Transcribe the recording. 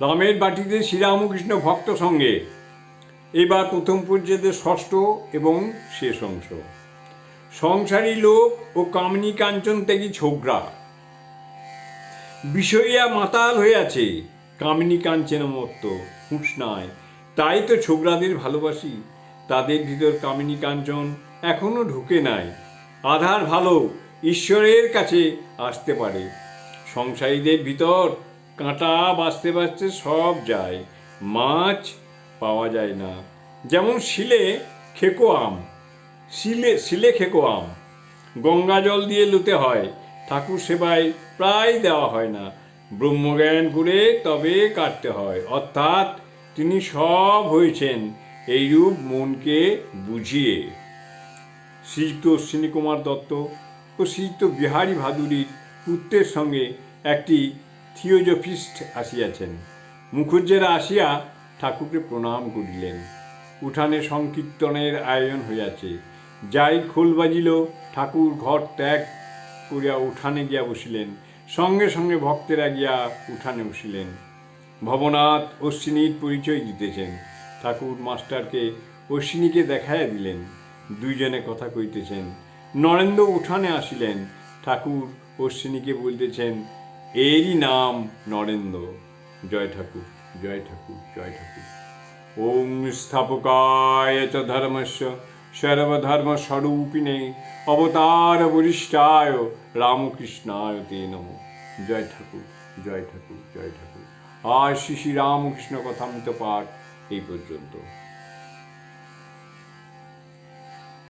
রামের বাটিতে শ্রীরামকৃষ্ণ ভক্ত সঙ্গে। এবার প্রথম পর্যায়ে ষষ্ঠ এবং শেষ অংশ। সংসারী লোক ও কামিনী কাঞ্চন ত্যাগী ছোকরা। বিষয়া মাতাল হয়ে আছে কামিনী কাঞ্চন মত্ত হুঁসনায় তাই তো ছোকরাদের ভালোবাসি। তাদের ভিতর কামিনী কাঞ্চন এখনও ঢুকে নাই। আধার ভালো ঈশ্বরের কাছে আসতে পারে। সংসারীদের ভিতর কাঁটা বাঁচতে বাঁচতে সব যায়। মাছ পাওয়া যায় না। যেমন শিলে খেকো আম। শিলে শিলে খেকো আম। গঙ্গা জল দিয়ে লুতে হয়। ঠাকুর সেবায় প্রায় দেওয়া হয় না। ব্রহ্মজ্ঞান করে তবে কাটতে হয়। অর্থাৎ তিনি সব হয়েছেন এইরূপ মনকে বুঝিয়ে। শ্রীযুক্ত অশ্বিনী কুমার দত্ত ও শ্রীযুক্ত বিহারী ভাদুরীর পুত্রের সঙ্গে একটি থিওজফিস্ট আসিয়াছেন। মুখুজ্জেরা আসিয়া ঠাকুরকে প্রণাম করিলেন। উঠানে সংকীর্তনের আয়োজন হইয়াছে। যাই খোল বাজিল, ঠাকুর ঘর ত্যাগ করিয়া উঠানে গিয়া বসিলেন। সঙ্গে সঙ্গে ভক্তেরা গিয়া উঠানে বসিলেন। ভবনাথ অশ্বিনীর পরিচয় দিতেছেন। ঠাকুর মাস্টারকে অশ্বিনীকে দেখাইয়া দিলেন। দুইজনে কথা কইতেছেন। নরেন্দ্র উঠানে আসিলেন। ঠাকুর অশ্বিনীকে বলতেছেন এরই নাম নরেন্দ্র। জয় ঠাকুর জয় ঠাকুর জয় ঠাকুর। ওং স্থাপকায় চ ধর্মস্য সর্বধর্মস্বরূপিণে অবতার বরিষ্ঠায় রামকৃষ্ণায় তে নম। জয় ঠাকুর জয় ঠাকুর জয় ঠাকুর। আর শ্রী শ্রী রামকৃষ্ণ কথামৃত পাঠ এই পর্যন্ত।